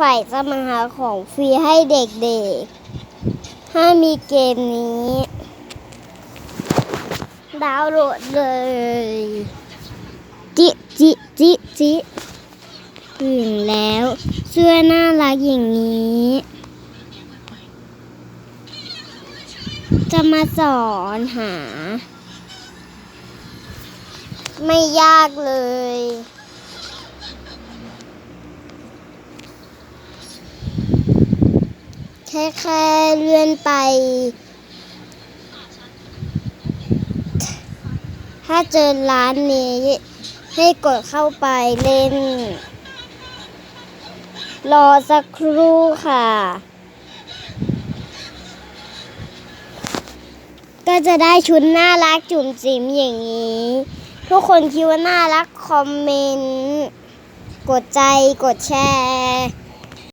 ฝ่ายจะมาหาของฟรีให้เด็กๆ ถ้ามีเกมนี้ ดาวน์โหลดเลย จิจิจิจิถึงแล้วเสื้อน่ารักอย่างนี้ จะมาสอนหา ไม่ยากเลย แค่แค่เลื่อนไป ถ้าเจอร้านนี้ ให้กดเข้าไปเล่น รอสักครู่ค่ะ ก็จะได้ชุดน่ารักจุ่มจิ๋มอย่างนี้ ทุกคนคิดว่าน่ารักคอมเมนต์ กดใจกดแชร์